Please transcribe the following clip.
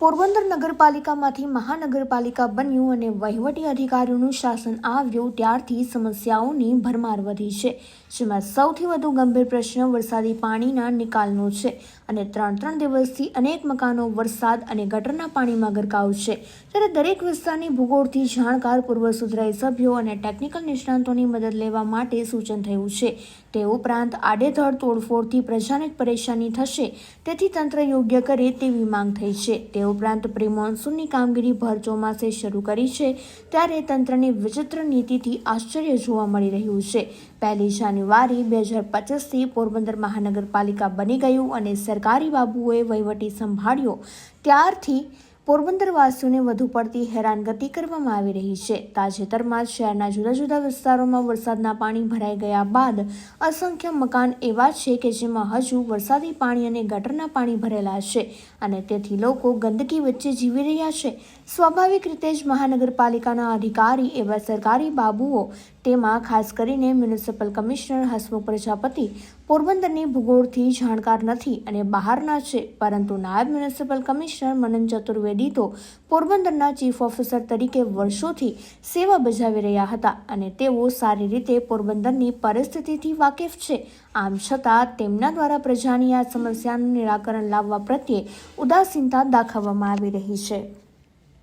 પોરબંદર નગરપાલિકામાંથી મહાનગરપાલિકા બન્યું અને વહીવટી અધિકારીઓનું શાસન આવ્યું ત્યારથી સમસ્યાઓની ભરમાર વધી છે, જેમાં સૌથી વધુ ગંભીર પ્રશ્ન વરસાદી પાણીના નિકાલનો છે અને ત્રણ ત્રણ દિવસથી અનેક મકાનો વરસાદ અને ગટરના પાણીમાં ગરકાવ છે. ત્યારે દરેક વિસ્તારની ભૂગોળથી જાણકાર પૂર્વ સુધરાઈ સભ્યો અને ટેકનિકલ નિષ્ણાંતોની મદદ લેવા માટે સૂચન થયું છે. તે ઉપરાંત આડેધડ તોડફોડથી પ્રજાને પરેશાની થશે, તેથી તંત્ર યોગ્ય કરે તેવી માંગ થઈ છે. તે ઉપરાંત પ્રી મોન્સૂનની કામગીરી ભર ચોમાસે શરૂ કરી છે, ત્યારે તંત્રની વિચિત્ર નીતિથી આશ્ચર્ય જોવા મળી રહ્યું છે. પહેલી જાન્યુઆરી બે હજાર પચીસથી પોરબંદર મહાનગરપાલિકા બની ગયું અને સરકારી બાબુઓએ વહીવટી સંભાળ્યો. ત્યારથી પોરબંદરવાસીઓને વધુ પડતી હેરાનગતિ કરવામાં આવી રહી છે. તાજેતરમાં જ શહેરના જુદા જુદા વિસ્તારોમાં વરસાદના પાણી ભરાઈ ગયા બાદ અસંખ્ય મકાન એવા છે કે જેમાં હજુ વરસાદી પાણી અને ગટરના પાણી ભરેલા છે અને તેથી લોકો ગંદકી વચ્ચે જીવી રહ્યા છે. સ્વાભાવિક રીતે જ મહાનગરપાલિકાના અધિકારી એવા સરકારી બાબુઓ તેમાં ખાસ કરીને મ્યુનિસિપલ કમિશનર, હસમુખ પ્રજાપતિ, પોરબંદરની ભૂગોળથી જાણકાર નથી અને બહારના છે. પરંતુ નાયબ મ્યુનિસિપલ કમિશનર મનન ચતુર્વેદી તો પોરબંદરના ચીફ ઓફિસર તરીકે વર્ષોથી સેવા બજાવી રહ્યા હતા અને તેઓ સારી રીતે પોરબંદરની પરિસ્થિતિથી વાકેફ છે. આમ છતાં તેમના દ્વારા પ્રજાની આ સમસ્યાનું નિરાકરણ લાવવા પ્રત્યે ઉદાસીનતા દાખવવામાં આવી રહી છે.